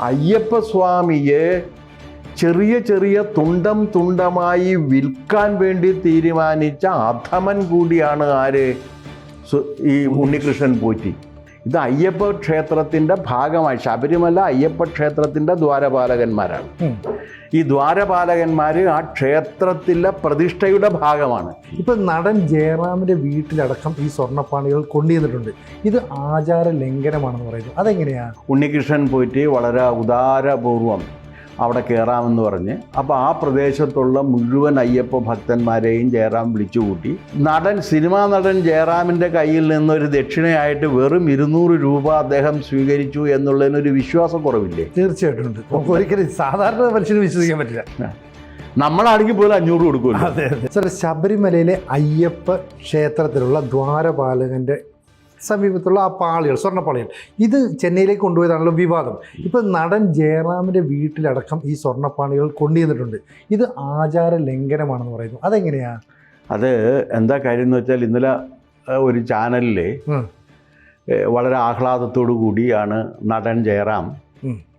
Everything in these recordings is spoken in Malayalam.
അയ്യപ്പ സ്വാമിയെ ചെറിയ ചെറിയ തുണ്ടം തുണ്ടമായി വിൽക്കാൻ വേണ്ടി തീരുമാനിച്ച അധമൻ കൂടിയാണ് ആര്? ഈ ഉണ്ണികൃഷ്ണൻ പോറ്റി. ഇത് അയ്യപ്പ ക്ഷേത്രത്തിന്റെ ഭാഗമായി. ശബരിമല അയ്യപ്പ ക്ഷേത്രത്തിന്റെ ദ്വാരപാലകന്മാരാണ്. ഈ ദ്വാരപാലകന്മാർ ആ ക്ഷേത്രത്തിലെ പ്രതിഷ്ഠയുടെ ഭാഗമാണ്. ഇപ്പം നടൻ ജയറാമിന്റെ വീട്ടിലടക്കം ഈ സ്വർണപ്പാണികൾ കൊണ്ടുവന്നിട്ടുണ്ട്. ഇത് ആചാര ലംഘനമാണെന്ന് പറയുന്നത് അതെങ്ങനെയാണ്? ഉണ്ണികൃഷ്ണൻ പോയിട്ട് വളരെ ഉദാരപൂർവം അവിടെ കയറാമെന്ന് പറഞ്ഞ് അപ്പോൾ ആ പ്രദേശത്തുള്ള മുഴുവൻ അയ്യപ്പ ഭക്തന്മാരെയും ജയറാം വിളിച്ചുകൂട്ടി നടൻ സിനിമാ നടൻ ജയറാമിന്റെ കയ്യിൽ നിന്നൊരു ദക്ഷിണയായിട്ട് വെറും ഇരുന്നൂറ് രൂപ അദ്ദേഹം സ്വീകരിച്ചു എന്നുള്ളതിനൊരു വിശ്വാസക്കുറവില്ലേ? തീർച്ചയായിട്ടും ഉണ്ട്. ഒരിക്കലും സാധാരണ മനുഷ്യന് വിശ്വസിക്കാൻ പറ്റില്ല. നമ്മളാണെങ്കിൽ പോലും അഞ്ഞൂറ് കൊടുക്കുമല്ലോ. അതെ അതെ. സാർ ശബരിമലയിലെ അയ്യപ്പ ക്ഷേത്രത്തിലുള്ള ദ്വാരപാലകന്റെ സമീപത്തുള്ള ആ പാളികൾ സ്വർണപ്പാളികൾ. ഇത് ചെന്നൈയിലേക്ക് കൊണ്ടുപോയതാണല്ലോ വിവാദം. ഇപ്പോൾ നടൻ ജയറാമിന്റെ വീട്ടിലടക്കം ഈ സ്വർണപ്പാളികൾ കൊണ്ടുവന്നിട്ടുണ്ട്. ഇത് ആചാര ലംഘനമാണെന്ന് പറയുന്നു. അതെങ്ങനെയാണ് അത് എന്താ കാര്യം എന്ന് വെച്ചാൽ ഇന്നലെ ഒരു ചാനലിൽ വളരെ ആഹ്ലാദത്തോടു കൂടിയാണ് നടൻ ജയറാം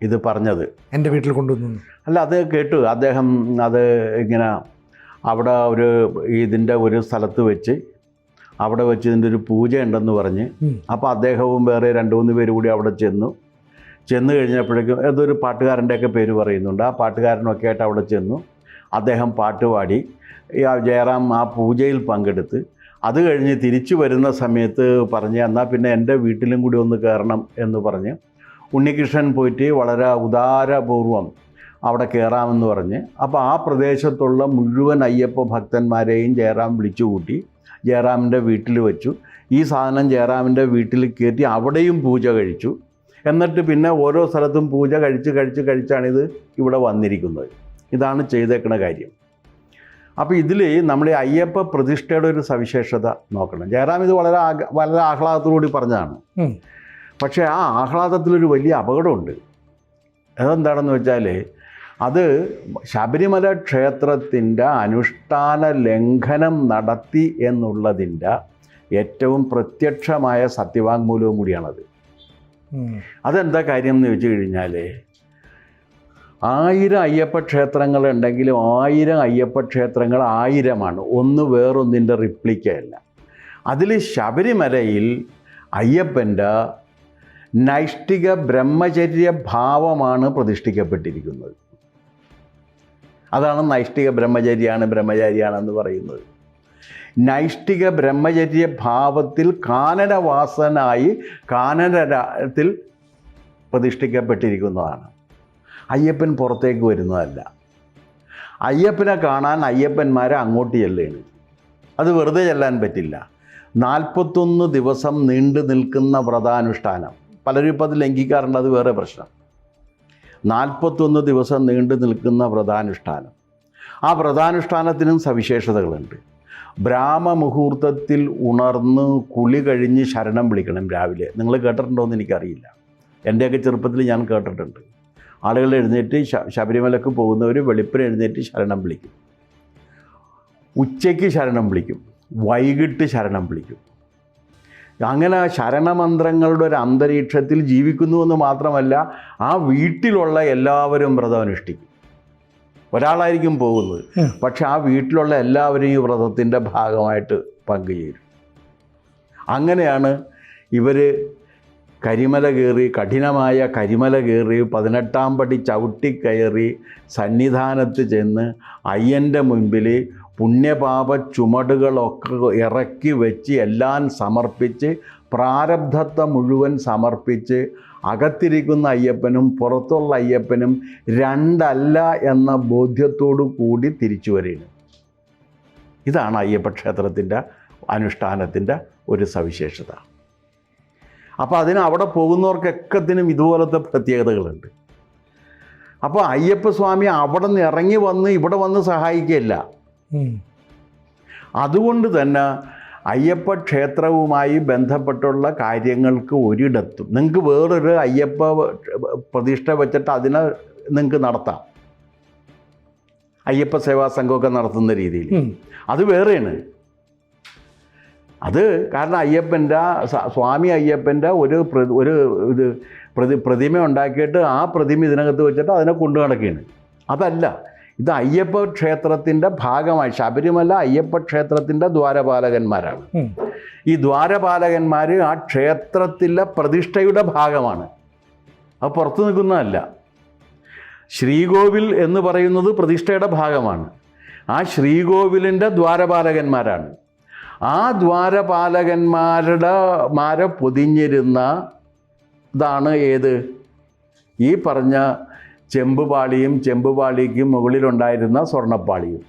ഇത് പറഞ്ഞത്. എന്റെ വീട്ടിൽ കൊണ്ടുവന്നു. അല്ല അത് കേട്ടു. അദ്ദേഹം അത് ഇങ്ങനെ അവിടെ ഒരു ഇതിന്റെ ഒരു സ്ഥലത്ത് വെച്ച് അവിടെ വെച്ച് ഇതിന്റെ ഒരു പൂജ ഉണ്ടെന്ന് പറഞ്ഞ് അപ്പോൾ അദ്ദേഹവും വേറെ രണ്ട് മൂന്ന് പേര് കൂടി അവിടെ ചെന്നു. ചെന്ന് കഴിഞ്ഞപ്പോഴേക്കും ഏതൊരു പാട്ടുകാരന്റെയൊക്കെ പേര് പറയുന്നുണ്ട്. ആ പാട്ടുകാരനൊക്കെ ആയിട്ട് അവിടെ ചെന്നു. അദ്ദേഹം പാട്ട് പാടി. ഈ ആ ജയറാം ആ പൂജയിൽ പങ്കെടുത്ത്. അത് കഴിഞ്ഞ് തിരിച്ചു വരുന്ന സമയത്ത് പറഞ്ഞ് എന്നാൽ പിന്നെ എന്റെ വീട്ടിലും കൂടി ഒന്ന് കയറണം എന്ന് പറഞ്ഞ് ഉണ്ണികൃഷ്ണൻ പോയിട്ട് വളരെ ഉദാരപൂർവം അവിടെ കയറാമെന്ന് പറഞ്ഞ്. അപ്പോൾ ആ പ്രദേശത്തുള്ള മുഴുവൻ അയ്യപ്പ ഭക്തന്മാരെയും ജയറാം വിളിച്ചുകൂട്ടി. ജയറാമിന്റെ വീട്ടിൽ വെച്ചു. ഈ സാധനം ജയറാമിന്റെ വീട്ടിൽ കയറ്റി അവിടെയും പൂജ കഴിച്ചു. എന്നിട്ട് പിന്നെ ഓരോ സ്ഥലത്തും പൂജ കഴിച്ച് കഴിച്ച് കഴിച്ചാണിത് ഇവിടെ വന്നിരിക്കുന്നത്. ഇതാണ് ചെയ്തേക്കണ കാര്യം. അപ്പോൾ ഇതിൽ നമ്മൾ ഈ അയ്യപ്പ പ്രതിഷ്ഠയുടെ ഒരു സവിശേഷത നോക്കണം. ജയറാം ഇത് വളരെ ആഗ വളരെ ആഹ്ലാദത്തോടുകൂടി പറഞ്ഞതാണ്. പക്ഷേ ആ ആഹ്ലാദത്തിലൊരു വലിയ അപകടമുണ്ട്. അതെന്താണെന്ന് വെച്ചാൽ അത് ശബരിമല ക്ഷേത്രത്തിന്റെ അനുഷ്ഠാന ലംഘനം നടത്തി എന്നുള്ളതിന്റെ ഏറ്റവും പ്രത്യക്ഷമായ സത്യവാങ്മൂലവും കൂടിയാണത്. അതെന്താ കാര്യം എന്ന് ചോദിച്ചു കഴിഞ്ഞാൽ ആയിരം അയ്യപ്പ ക്ഷേത്രങ്ങൾ ഉണ്ടെങ്കിലും ആയിരം അയ്യപ്പ ക്ഷേത്രങ്ങൾ ആയിരമാണ്. ഒന്ന് വേറൊന്നിന്റെ റിപ്ലിക്കയല്ല അതിൽ ശബരിമലയിൽ അയ്യപ്പന്റെ നൈഷ്ഠിക ബ്രഹ്മചര്യ ഭാവമാണ് പ്രതിഷ്ഠിക്കപ്പെട്ടിരിക്കുന്നത്. അതാണ് നൈഷ്ഠിക ബ്രഹ്മചര്യാണ് ബ്രഹ്മചാരിയാണെന്ന് പറയുന്നത്. നൈഷ്ഠിക ബ്രഹ്മചര്യ ഭാവത്തിൽ കാനനവാസനായി കാനനത്തിൽ പ്രതിഷ്ഠിക്കപ്പെട്ടിരിക്കുന്നതാണ്. അയ്യപ്പൻ പുറത്തേക്ക് വരുന്നതല്ല. അയ്യപ്പനെ കാണാൻ അയ്യപ്പന്മാരെ അങ്ങോട്ട് ചെല്ലുകയാണ് അത് വെറുതെ ചെല്ലാൻ പറ്റില്ല. നാൽപ്പത്തൊന്ന് ദിവസം നീണ്ടു നിൽക്കുന്ന വ്രതാനുഷ്ഠാനം. പലരും ഇപ്പം അത് ലംഘിക്കാറുണ്ട് അത് വേറെ പ്രശ്നം. നാൽപ്പത്തൊന്ന് ദിവസം നീണ്ടു നിൽക്കുന്ന വ്രതാനുഷ്ഠാനം. ആ വ്രതാനുഷ്ഠാനത്തിനും സവിശേഷതകളുണ്ട്. ബ്രാഹ്മമുഹൂർത്തത്തിൽ ഉണർന്ന് കുളി കഴിഞ്ഞ് ശരണം വിളിക്കണം രാവിലെ. നിങ്ങൾ കേട്ടിട്ടുണ്ടോ എന്ന് എനിക്കറിയില്ല. എന്റെയൊക്കെ ചെറുപ്പത്തിൽ ഞാൻ കേട്ടിട്ടുണ്ട്. ആളുകൾ എഴുന്നേറ്റ് ശബരിമലക്ക് പോകുന്നവർ വെളുപ്പിന് എഴുന്നേറ്റ് ശരണം വിളിക്കും. ഉച്ചയ്ക്ക് ശരണം വിളിക്കും. വൈകിട്ട് ശരണം വിളിക്കും. അങ്ങനെ ശരണമന്ത്രങ്ങളുടെ ഒരു അന്തരീക്ഷത്തിൽ ജീവിക്കുന്നുവെന്ന് മാത്രമല്ല ആ വീട്ടിലുള്ള എല്ലാവരും വ്രതം അനുഷ്ഠിക്കും ഒരാളായിരിക്കും പോകുന്നത്. പക്ഷെ ആ വീട്ടിലുള്ള എല്ലാവരും ഈ വ്രതത്തിന്റെ ഭാഗമായിട്ട് പങ്കുചേരും. അങ്ങനെയാണ് ഇവർ കരിമല കയറി കഠിനമായ കരിമല കയറി പതിനെട്ടാം പടി ചവിട്ടി കയറി സന്നിധാനത്ത് ചെന്ന് അയ്യന്റെ മുൻപിൽ പുണ്യപാപ ചുമടുകളൊക്കെ ഇറക്കി വെച്ച് എല്ലാം സമർപ്പിച്ച് പ്രാരബ്ധത്തെ മുഴുവൻ സമർപ്പിച്ച് അകത്തിരിക്കുന്ന അയ്യപ്പനും പുറത്തുള്ള അയ്യപ്പനും രണ്ടല്ല എന്ന ബോധ്യത്തോടു കൂടി തിരിച്ചു വരികയാണ്. ഇതാണ് അയ്യപ്പ ക്ഷേത്രത്തിന്റെ അനുഷ്ഠാനത്തിന്റെ ഒരു സവിശേഷത. അപ്പോൾ അതിന് അവിടെ പോകുന്നവർക്കൊക്കത്തിനും ഇതുപോലത്തെ പ്രത്യേകതകളുണ്ട്. അപ്പോൾ അയ്യപ്പസ്വാമി അവിടെ നിന്ന് ഇറങ്ങി വന്ന് ഇവിടെ വന്ന് സഹായിക്കുകയല്ല. അതുകൊണ്ട് തന്നെ അയ്യപ്പ ക്ഷേത്രവുമായി ബന്ധപ്പെട്ടുള്ള കാര്യങ്ങൾക്ക് ഒരിടത്തും നിങ്ങൾക്ക് വേറൊരു അയ്യപ്പ പ്രതിഷ്ഠ വെച്ചിട്ട് അതിനെ നിങ്ങൾക്ക് നടത്താം. അയ്യപ്പ സേവാ സംഘമൊക്കെ നടത്തുന്ന രീതിയിൽ. അത് വേറെയാണ്. അത് കാരണം അയ്യപ്പന്റെ സ്വാമി അയ്യപ്പന്റെ ഒരു ഒരു ഇത് പ്രതി പ്രതിമ ഉണ്ടാക്കിയിട്ട് ആ പ്രതിമ ഇതിനകത്ത് വെച്ചിട്ട് അതിനെ കൊണ്ടു നടക്കുകയാണ് അതല്ല. ഇത് അയ്യപ്പ ക്ഷേത്രത്തിന്റെ ഭാഗമായി ശബരിമല അയ്യപ്പ ക്ഷേത്രത്തിന്റെ ദ്വാരപാലകന്മാരാണ്. ഈ ദ്വാരപാലകന്മാർ ആ ക്ഷേത്രത്തിലെ പ്രതിഷ്ഠയുടെ ഭാഗമാണ്. അത് പുറത്തു നിൽക്കുന്നതല്ല. ശ്രീകോവിൽ എന്ന് പറയുന്നത് പ്രതിഷ്ഠയുടെ ഭാഗമാണ്. ആ ശ്രീകോവിലിന്റെ ദ്വാരപാലകന്മാരാണ്. ആ ദ്വാരപാലകന്മാരുടെ മാരെ പൊതിഞ്ഞിരുന്ന ഇതാണ് ഏത്? ഈ പറഞ്ഞ ചെമ്പുപാളിയും ചെമ്പുപാളിക്കും മുകളിലുണ്ടായിരുന്ന സ്വർണപ്പാളിയും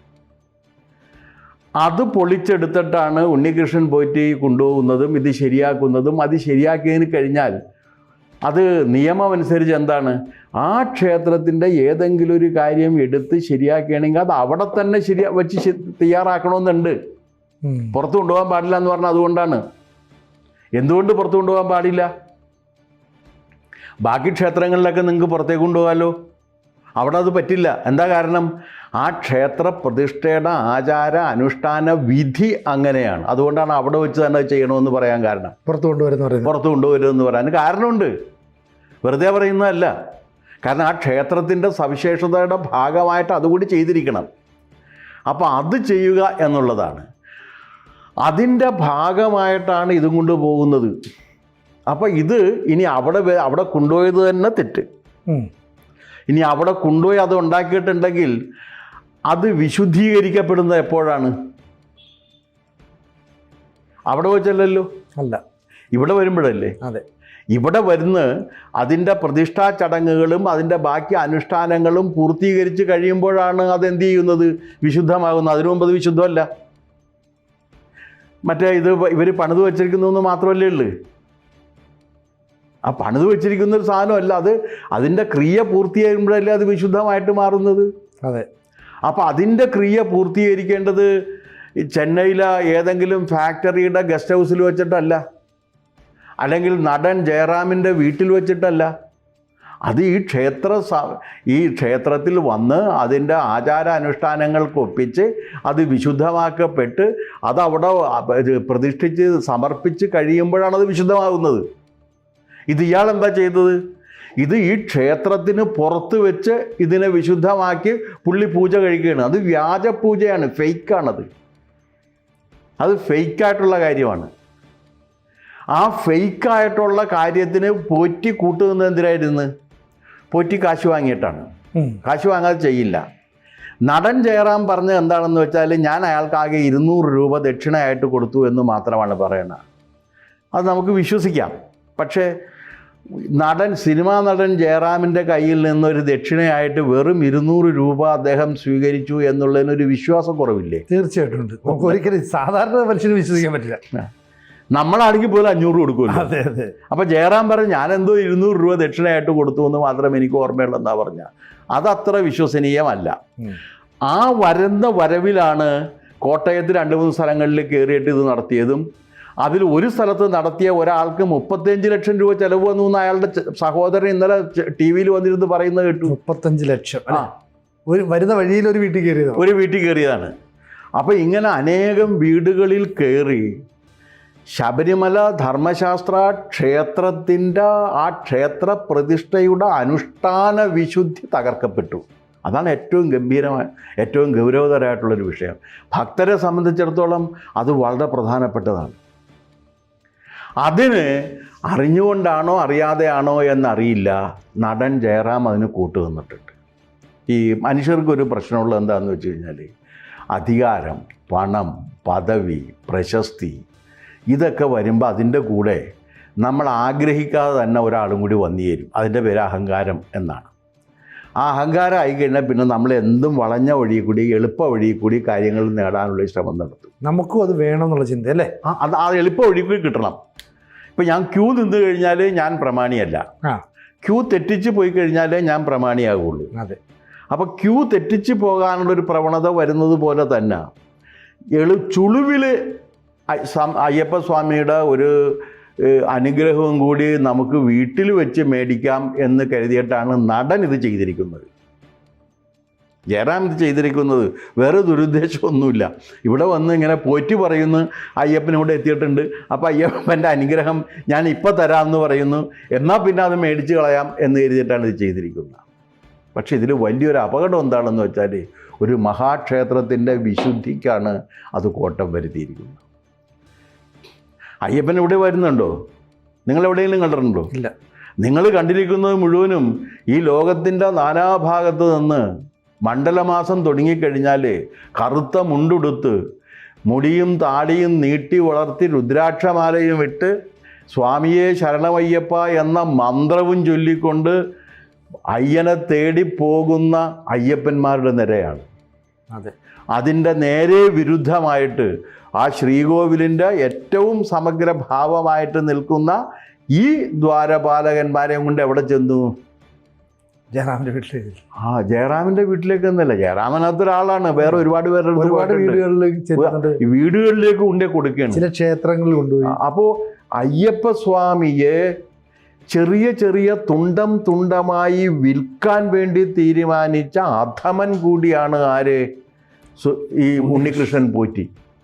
അത് പൊളിച്ചെടുത്തിട്ടാണ് ഉണ്ണികൃഷ്ണൻ പോയിട്ട് കൊണ്ടുപോകുന്നതും ഇത് ശരിയാക്കുന്നതും. അത് ശരിയാക്കിയതിന് കഴിഞ്ഞാൽ അത് നിയമം അനുസരിച്ച് എന്താണ്? ആ ക്ഷേത്രത്തിന്റെ ഏതെങ്കിലും ഒരു കാര്യം എടുത്ത് ശരിയാക്കുകയാണെങ്കിൽ അത് അവിടെ തന്നെ ശരിയാ വെച്ച് തയ്യാറാക്കണമെന്നുണ്ട്. പുറത്ത് കൊണ്ടുപോകാൻ പാടില്ല എന്ന് പറഞ്ഞാൽ അതുകൊണ്ടാണ്. എന്തുകൊണ്ട് പുറത്ത് കൊണ്ടുപോകാൻ പാടില്ല? ബാക്കി ക്ഷേത്രങ്ങളിലൊക്കെ നിങ്ങൾക്ക് പുറത്തേക്ക് കൊണ്ടുപോകാമല്ലോ അവിടെ അത് പറ്റില്ല. എന്താ കാരണം? ആ ക്ഷേത്ര പ്രതിഷ്ഠയുടെ ആചാര അനുഷ്ഠാന വിധി അങ്ങനെയാണ്. അതുകൊണ്ടാണ് അവിടെ വെച്ച് തന്നെ ചെയ്യണമെന്ന് പറയാൻ കാരണം. പുറത്തു കൊണ്ടുവരുന്ന പുറത്തു പുറത്ത് കൊണ്ടുവരുമെന്ന് പറയാൻ കാരണമുണ്ട്. വെറുതെ പറയുന്നതല്ല. കാരണം ആ ക്ഷേത്രത്തിന്റെ സവിശേഷതയുടെ ഭാഗമായിട്ട് അതുകൂടി ചെയ്തിരിക്കണം. അപ്പോൾ അത് ചെയ്യുക എന്നുള്ളതാണ്. അതിന്റെ ഭാഗമായിട്ടാണ് ഇതും കൊണ്ട് പോകുന്നത് അപ്പോൾ ഇത് ഇനി അവിടെ അവിടെ കൊണ്ടുപോയത് തന്നെ തെറ്റ്. ഇനി അവിടെ കൊണ്ടുപോയി അത് ഉണ്ടാക്കിയിട്ടുണ്ടെങ്കിൽ അത് വിശുദ്ധീകരിക്കപ്പെടുന്നത് എപ്പോഴാണ്? അവിടെ വെച്ചല്ലല്ലോ? അല്ല. ഇവിടെ വരുമ്പോഴല്ലേ? അതെ. ഇവിടെ വരുന്ന അതിന്റെ പ്രതിഷ്ഠാ ചടങ്ങുകളും അതിന്റെ ബാക്കി അനുഷ്ഠാനങ്ങളും പൂർത്തീകരിച്ച് കഴിയുമ്പോഴാണ് അതെന്ത് ചെയ്യുന്നത്? വിശുദ്ധമാകുന്നത്. അതിനു മുമ്പ് അത് വിശുദ്ധമല്ല. മറ്റേ ഇത് ഇവർ പണിത് വച്ചിരിക്കുന്നു എന്ന് മാത്രമല്ലേ ഉള്ളൂ. ആ പണിത് വെച്ചിരിക്കുന്ന ഒരു സാധനമല്ല അത്. അതിന്റെ ക്രിയ പൂർത്തീകരിക്കുമ്പോഴല്ലേ അത് വിശുദ്ധമായിട്ട് മാറുന്നത്? അതെ. അപ്പോൾ അതിന്റെ ക്രിയ പൂർത്തീകരിക്കേണ്ടത് ചെന്നൈയിലെ ഏതെങ്കിലും ഫാക്ടറിയുടെ ഗസ്റ്റ് ഹൗസിൽ വെച്ചിട്ടല്ല? അല്ലെങ്കിൽ നടൻ ജയറാമിന്റെ വീട്ടിൽ വെച്ചിട്ടല്ല? അത് ഈ ക്ഷേത്ര സ- ഈ ക്ഷേത്രത്തിൽ വന്ന് അതിന്റെ ആചാര അനുഷ്ഠാനങ്ങൾക്ക് ഒപ്പിച്ച് അത് വിശുദ്ധമാക്കപ്പെട്ട് അതവിടെ പ്രതിഷ്ഠിച്ച് സമർപ്പിച്ച് കഴിയുമ്പോഴാണ് അത് വിശുദ്ധമാകുന്നത്. ഇത് ഇയാൾ എന്താ ചെയ്തത്? ഇത് ഈ ക്ഷേത്രത്തിന് പുറത്ത് വെച്ച് ഇതിനെ വിശുദ്ധമാക്കി പുള്ളി പൂജ കഴിക്കുകയാണ്. അത് വ്യാജ പൂജയാണ്. ഫേക്കാണത് അത് ഫേക്കായിട്ടുള്ള കാര്യമാണ്. ആ ഫേക്കായിട്ടുള്ള കാര്യത്തിന് പോറ്റി കൂട്ടുന്നത് എന്തിനായിരുന്നു? പോറ്റി കാശ് വാങ്ങിയിട്ടാണ്. കാശ് വാങ്ങാതെ ചെയ്യില്ല. നടൻ ജയറാം പറഞ്ഞത് എന്താണെന്ന് വെച്ചാൽ ഞാൻ അയാൾക്കാകെ ഇരുന്നൂറ് രൂപ ദക്ഷിണയായിട്ട് കൊടുത്തു എന്ന് മാത്രമാണ് പറയുന്നത് അത് നമുക്ക് വിശ്വസിക്കാം. പക്ഷേ നടൻ സിനിമാ നടൻ ജയറാമിന്റെ കയ്യിൽ നിന്നൊരു ദക്ഷിണയായിട്ട് വെറും ഇരുന്നൂറ് രൂപ അദ്ദേഹം സ്വീകരിച്ചു എന്നുള്ളതിനൊരു വിശ്വാസക്കുറവില്ലേ? തീർച്ചയായിട്ടും ഉണ്ട്. നമുക്ക് ഒരിക്കലും സാധാരണ മനുഷ്യന് വിശ്വസിക്കാൻ പറ്റില്ല. നമ്മളാണെങ്കിൽ പോലും അഞ്ഞൂറ് കൊടുക്കുമല്ലോ. അതെ അതെ. അപ്പോൾ ജയറാം പറഞ്ഞു ഞാനെന്തോ ഇരുന്നൂറ് രൂപ ദക്ഷിണയായിട്ട് കൊടുത്തു എന്ന് മാത്രം എനിക്ക് ഓർമ്മയുള്ളൂ പറഞ്ഞ. അതത്ര വിശ്വസനീയമല്ല. ആ വരുന്ന വരവിലാണ് കോട്ടയത്ത് രണ്ട് മൂന്ന് സ്ഥലങ്ങളിൽ കയറിയിട്ട് ഇത് നടത്തിയതും അതിൽ ഒരു സ്ഥലത്ത് നടത്തിയ ഒരാൾക്ക് മുപ്പത്തിയഞ്ച് ലക്ഷം രൂപ ചെലവ് വന്നു എന്ന് അയാളുടെ സഹോദരൻ ഇന്നലെ ടി വിയിൽ വന്നിരുന്ന് പറയുന്നത് കേട്ടു. മുപ്പത്തഞ്ച് ലക്ഷം. ആ? ഒരു വരുന്ന വഴിയിൽ ഒരു വീട്ടിൽ കയറിയത്? ഒരു വീട്ടിൽ കയറിയതാണ്. അപ്പോൾ ഇങ്ങനെ അനേകം വീടുകളിൽ കയറി ശബരിമല ധർമ്മശാസ്ത്ര ക്ഷേത്രത്തിന്റെ ആ ക്ഷേത്ര പ്രതിഷ്ഠയുടെ അനുഷ്ഠാന വിശുദ്ധി തകർക്കപ്പെട്ടു. അതാണ് ഏറ്റവും ഗംഭീരമായ ഏറ്റവും ഗൗരവതരമായിട്ടുള്ളൊരു വിഷയം. ഭക്തരെ സംബന്ധിച്ചിടത്തോളം അത് വളരെ പ്രധാനപ്പെട്ടതാണ്. അതിന് അറിഞ്ഞുകൊണ്ടാണോ അറിയാതെയാണോ എന്നറിയില്ല. നടൻ ജയറാം അതിന് കൂട്ടു നിന്നിട്ടുണ്ട് ഈ മനുഷ്യർക്കൊരു പ്രശ്നമുള്ളത് എന്താണെന്ന് വെച്ച് കഴിഞ്ഞാൽ അധികാരം പണം പദവി പ്രശസ്തി ഇതൊക്കെ വരുമ്പോൾ അതിന്റെ കൂടെ നമ്മൾ ആഗ്രഹിക്കാതെ തന്നെ ഒരാളും കൂടി വന്നു തരും അതിന്റെ പേര് അഹങ്കാരം എന്നാണ്. ആ അഹങ്കാരം ആയിക്കഴിഞ്ഞാൽ പിന്നെ നമ്മൾ എന്തും വളഞ്ഞ വഴി കൂടി എളുപ്പ വഴി കൂടി കാര്യങ്ങൾ നേടാനുള്ള ശ്രമം നടത്തും. നമുക്കും അത് വേണമെന്നുള്ള ചിന്ത അല്ലേ? ആ അത് ആ എളുപ്പ വഴി കൂടി കിട്ടണം. ഇപ്പം ഞാൻ ക്യൂ നിന്ന് കഴിഞ്ഞാൽ ഞാൻ പ്രമാണിയല്ല. ക്യൂ തെറ്റിച്ച് പോയി കഴിഞ്ഞാൽ ഞാൻ പ്രമാണിയാകുള്ളൂ. അതെ. അപ്പോൾ ക്യൂ തെറ്റിച്ച് പോകാനുള്ളൊരു പ്രവണത വരുന്നത് പോലെ തന്നെ എളു ചുളുവിൽ അയ്യപ്പ സ്വാമിയുടെ ഒരു അനുഗ്രഹവും കൂടി നമുക്ക് വീട്ടിൽ വെച്ച് മേടിക്കാം എന്ന് കരുതിയിട്ടാണ് നടൻ ഇത് ചെയ്തിരിക്കുന്നത്. ജയറാം ഇത് ചെയ്തിരിക്കുന്നത് വേറെ ദുരുദ്ദേശമൊന്നുമില്ല. ഇവിടെ വന്ന് ഇങ്ങനെ പോറ്റി പറയുന്നു അയ്യപ്പനിവിടെ എത്തിയിട്ടുണ്ട്. അപ്പോൾ അയ്യപ്പന്റെ അനുഗ്രഹം ഞാൻ ഇപ്പം തരാമെന്ന് പറയുന്നു. എന്നാൽ പിന്നെ അത് മേടിച്ച് കളയാം എന്ന് കരുതിയിട്ടാണ് ഇത് ചെയ്തിരിക്കുന്നത്. പക്ഷേ ഇതിൽ വലിയൊരു അപകടം എന്താണെന്ന് വെച്ചാൽ ഒരു മഹാക്ഷേത്രത്തിന്റെ വിശുദ്ധിക്കാണ് അത് കോട്ടം വരുത്തിയിരിക്കുന്നത്. അയ്യപ്പൻ ഇവിടെ വരുന്നുണ്ടോ? നിങ്ങൾ എവിടെയെങ്കിലും കണ്ടിട്ടുണ്ടോ? ഇല്ല. നിങ്ങൾ കണ്ടിരിക്കുന്നത് മുഴുവനും ഈ ലോകത്തിന്റെ നാനാഭാഗത്ത് നിന്ന് മണ്ഡലമാസം തുടങ്ങിക്കഴിഞ്ഞാൽ കറുത്ത മുണ്ടുടുത്ത് മുടിയും താടിയും നീട്ടി വളർത്തി രുദ്രാക്ഷമാലയും ഇട്ട് സ്വാമിയെ ശരണമയ്യപ്പ എന്ന മന്ത്രവും ചൊല്ലിക്കൊണ്ട് അയ്യനെ തേടി പോകുന്ന അയ്യപ്പന്മാരുടെ നിരയാണ്. അതെ. അതിന്റെ നേരെ വിരുദ്ധമായിട്ട് ആ ശ്രീകോവിലിന്റെ ഏറ്റവും സമഗ്രഭാവമായിട്ട് നിൽക്കുന്ന ഈ ദ്വാരപാലകന്മാരെയും കൊണ്ട് എവിടെ ചെന്നു? ജയറാമിന്റെ വീട്ടിലേക്ക് ആ ജയറാമിന്റെ വീട്ടിലേക്ക് എന്നല്ല ജയറാമനകത്ത് ഒരാളാണ് വേറെ ഒരുപാട് പേരുടെ ഒരുപാട് വീടുകളിലേക്ക് വീടുകളിലേക്ക് കൊണ്ടേ കൊടുക്കുകയാണ്. ചില ക്ഷേത്രങ്ങളിൽ കൊണ്ടുപോയി. അപ്പോൾ അയ്യപ്പസ്വാമിയെ ചെറിയ ചെറിയ തുണ്ടം തുണ്ടമായി വിൽക്കാൻ വേണ്ടി തീരുമാനിച്ച അധമൻ കൂടിയാണ് ആര്? ഈ ഉണ്ണികൃഷ്ണൻ പോറ്റി.